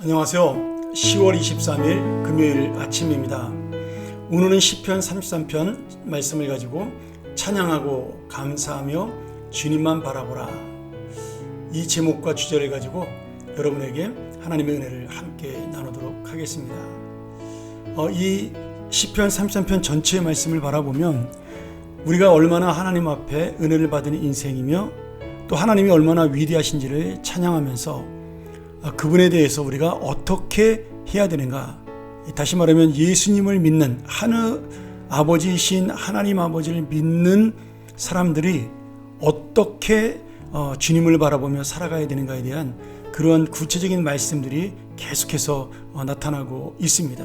안녕하세요. 10월 23일 금요일 아침입니다. 오늘은 시편 33편 말씀을 가지고 찬양하고 감사하며 주님만 바라보라. 이 제목과 주제를 가지고 여러분에게 하나님의 은혜를 함께 나누도록 하겠습니다. 어, 이 시편 33편 전체의 말씀을 바라보면 우리가 얼마나 하나님 앞에 은혜를 받은 인생이며 또 하나님이 얼마나 위대하신지를 찬양하면서 아, 그분에 대해서 우리가 어떻게 해야 되는가? 다시 말하면 예수님을 믿는 하늘 아버지이신 하나님 아버지를 믿는 사람들이 어떻게 어, 주님을 바라보며 살아가야 되는가에 대한 그런 구체적인 말씀들이 계속해서 어, 나타나고 있습니다.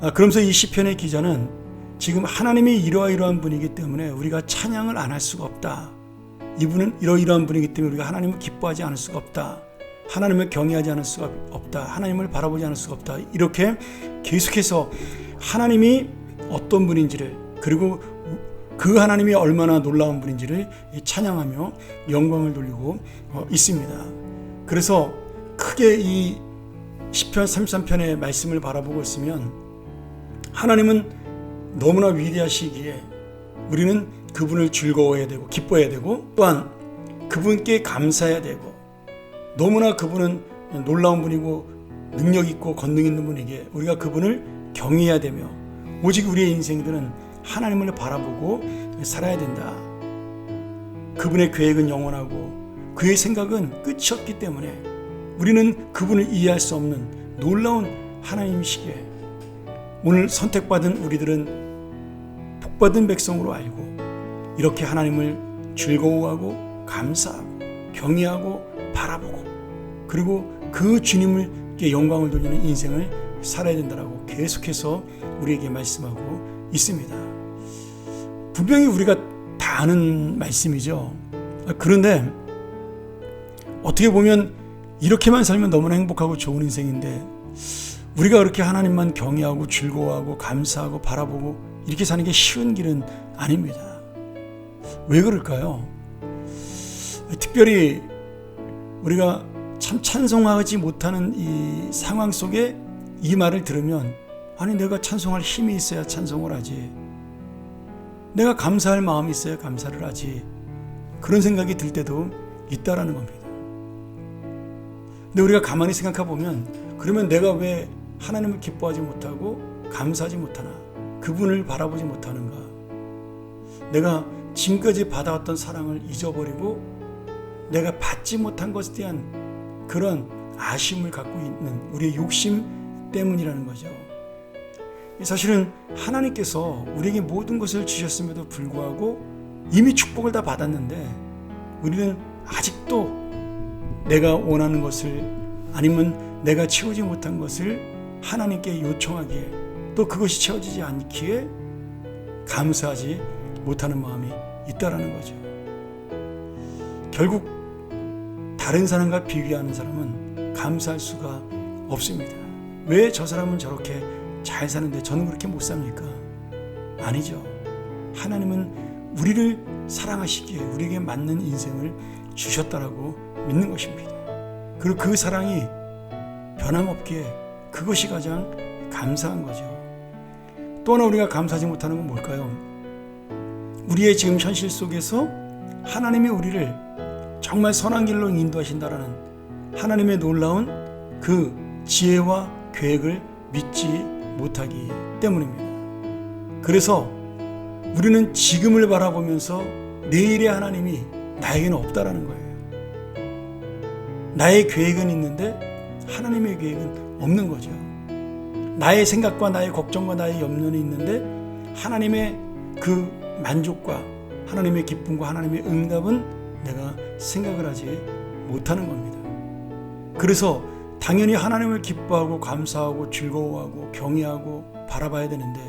아, 그러면서 이 시편의 기자는 지금 하나님이 이러이러한 분이기 때문에 우리가 찬양을 안 할 수가 없다. 이분은 이러이러한 분이기 때문에 우리가 하나님을 기뻐하지 않을 수가 없다. 하나님을 경외하지 않을 수가 없다. 하나님을 바라보지 않을 수가 없다. 이렇게 계속해서 하나님이 어떤 분인지를 그리고 그 하나님이 얼마나 놀라운 분인지를 찬양하며 영광을 돌리고 어, 있습니다. 그래서 크게 이 시편 33편의 말씀을 바라보고 있으면 하나님은 너무나 위대하시기에 우리는 그분을 즐거워해야 되고 기뻐해야 되고 또한 그분께 감사해야 되고 너무나 그분은 놀라운 분이고 능력 있고 권능 있는 분에게 우리가 그분을 경외해야 되며 오직 우리의 인생들은 하나님을 바라보고 살아야 된다. 그분의 계획은 영원하고 그의 생각은 끝이 없기 때문에 우리는 그분을 이해할 수 없는 놀라운 하나님이시기에 오늘 선택받은 우리들은 복받은 백성으로 알고 이렇게 하나님을 즐거워하고 감사하고 경외하고 바라보고 그리고 그 주님을 영광을 돌리는 인생을 살아야 된다라고 계속해서 우리에게 말씀하고 있습니다. 분명히 우리가 다 아는 말씀이죠. 그런데 어떻게 보면 이렇게만 살면 너무나 행복하고 좋은 인생인데 우리가 그렇게 하나님만 경외하고 즐거워하고 감사하고 바라보고 이렇게 사는 게 쉬운 길은 아닙니다. 왜 그럴까요? 특별히 우리가 참 찬송하지 못하는 이 상황 속에 이 말을 들으면 아니 내가 찬송할 힘이 있어야 찬송을 하지. 내가 감사할 마음이 있어야 감사를 하지. 그런 생각이 들 때도 있다라는 겁니다. 근데 우리가 가만히 생각해 보면 그러면 내가 왜 하나님을 기뻐하지 못하고 감사하지 못하나? 그분을 바라보지 못하는가? 내가 지금까지 받아왔던 사랑을 잊어버리고 내가 받지 못한 것에 대한 그런 아쉬움을 갖고 있는 우리의 욕심 때문이라는 거죠. 사실은 하나님께서 우리에게 모든 것을 주셨음에도 불구하고 이미 축복을 다 받았는데 우리는 아직도 내가 원하는 것을 아니면 내가 채우지 못한 것을 하나님께 요청하기에 또 그것이 채워지지 않기에 감사하지 못하는 마음이 있다라는 거죠. 결국 다른 사람과 비교하는 사람은 감사할 수가 없습니다. 왜 저 사람은 저렇게 잘 사는데 저는 그렇게 못 삽니까? 아니죠. 하나님은 우리를 사랑하시기에 우리에게 맞는 인생을 주셨다라고 믿는 것입니다. 그리고 그 사랑이 변함없기에 그것이 가장 감사한 거죠. 또 하나 우리가 감사하지 못하는 건 뭘까요? 우리의 지금 현실 속에서 하나님이 우리를 정말 선한 길로 인도하신다라는 하나님의 놀라운 그 지혜와 계획을 믿지 못하기 때문입니다. 그래서 우리는 지금을 바라보면서 내일의 하나님이 나에게는 없다라는 거예요. 나의 계획은 있는데 하나님의 계획은 없는 거죠. 나의 생각과 나의 걱정과 나의 염려는 있는데 하나님의 그 만족과 하나님의 기쁨과 하나님의 응답은 내가 생각을 하지 못하는 겁니다. 그래서 당연히 하나님을 기뻐하고 감사하고 즐거워하고 경외하고 바라봐야 되는데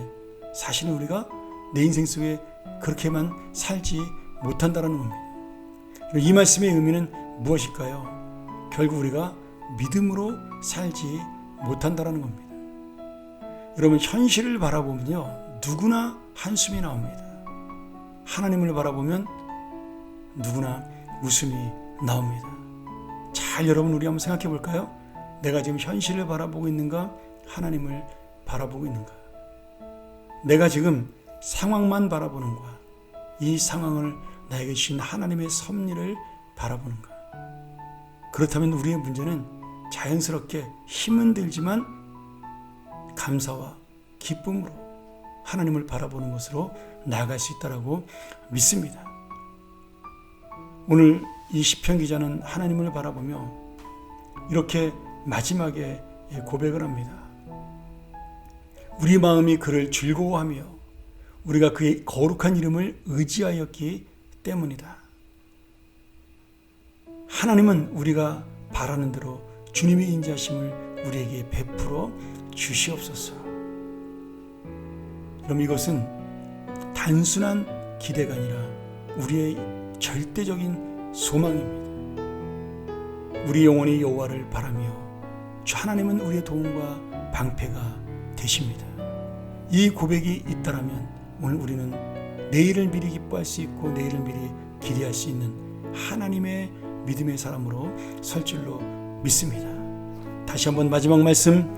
사실은 우리가 내 인생 속에 그렇게만 살지 못한다는 겁니다. 이 말씀의 의미는 무엇일까요? 결국 우리가 믿음으로 살지 못한다는 겁니다. 여러분 현실을 바라보면요 누구나 한숨이 나옵니다. 하나님을 바라보면 누구나 웃음이 나옵니다. 잘 여러분 우리 한번 생각해 볼까요? 내가 지금 현실을 바라보고 있는가? 하나님을 바라보고 있는가? 내가 지금 상황만 바라보는가? 이 상황을 나에게 주신 하나님의 섭리를 바라보는가? 그렇다면 우리의 문제는 자연스럽게 힘은 들지만 감사와 기쁨으로 하나님을 바라보는 것으로 나아갈 수 있다라고 믿습니다. 오늘 이 시편 기자는 하나님을 바라보며 이렇게 마지막에 고백을 합니다. 우리 마음이 그를 즐거워하며 우리가 그의 거룩한 이름을 의지하였기 때문이다. 하나님은 우리가 바라는 대로 주님의 인자심을 우리에게 베풀어 주시옵소서. 그럼 이것은 단순한 기대가 아니라 우리의 절대적인 소망입니다. 우리 영혼이 여호와를 바라며 주 하나님은 우리의 도움과 방패가 되십니다. 이 고백이 있다라면 오늘 우리는 내일을 미리 기뻐할 수 있고 내일을 미리 기대할 수 있는 하나님의 믿음의 사람으로 설 줄로 믿습니다. 다시 한번 마지막 말씀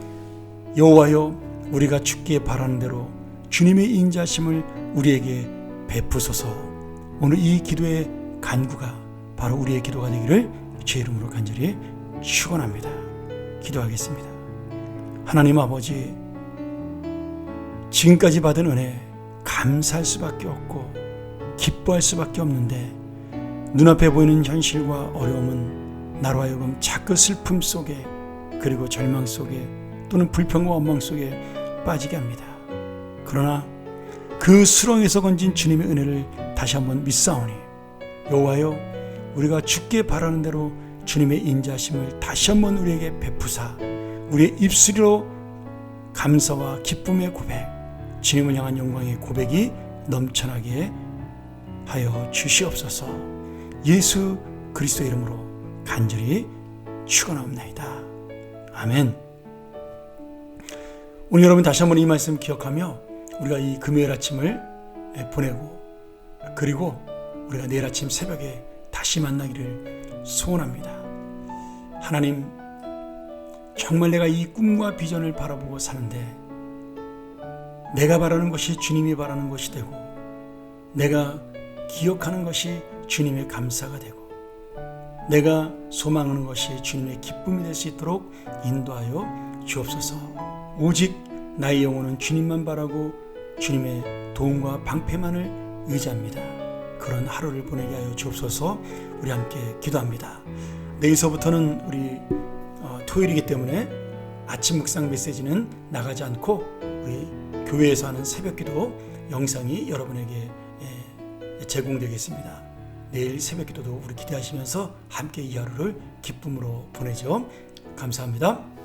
여호와여 우리가 죽기에 바라는 대로 주님의 인자심을 우리에게 베푸소서. 오늘 이 기도의 간구가 바로 우리의 기도가 되기를 주 이름으로 간절히 축원합니다. 기도하겠습니다. 하나님 아버지 지금까지 받은 은혜 감사할 수밖에 없고 기뻐할 수밖에 없는데 눈앞에 보이는 현실과 어려움은 나로 하여금 자꾸 슬픔 속에 그리고 절망 속에 또는 불평과 원망 속에 빠지게 합니다. 그러나 그 수렁에서 건진 주님의 은혜를 다시 한번 믿사오니 여호와여 우리가 죽게 바라는 대로 주님의 인자심을 다시 한번 우리에게 베푸사 우리의 입술로 감사와 기쁨의 고백 주님을 향한 영광의 고백이 넘쳐나게 하여 주시옵소서 예수 그리스도 이름으로 간절히 축원합니다. 아멘. 오늘 여러분 다시 한번 이 말씀 기억하며 우리가 이 금요일 아침을 보내고 그리고 우리가 내일 아침 새벽에 다시 만나기를 소원합니다. 하나님, 정말 내가 이 꿈과 비전을 바라보고 사는데 내가 바라는 것이 주님이 바라는 것이 되고 내가 기억하는 것이 주님의 감사가 되고 내가 소망하는 것이 주님의 기쁨이 될 수 있도록 인도하여 주옵소서. 오직 나의 영혼은 주님만 바라고 주님의 도움과 방패만을 의지합니다. 그런 하루를 보내게 하여 주옵소서. 우리 함께 기도합니다. 내일서부터는 우리 어, 토요일이기 때문에 아침 묵상 메시지는 나가지 않고 우리 교회에서 하는 새벽 기도 영상이 여러분에게 예, 제공되겠습니다. 내일 새벽 기도도 우리 기대하시면서 함께 이 하루를 기쁨으로 보내죠. 감사합니다.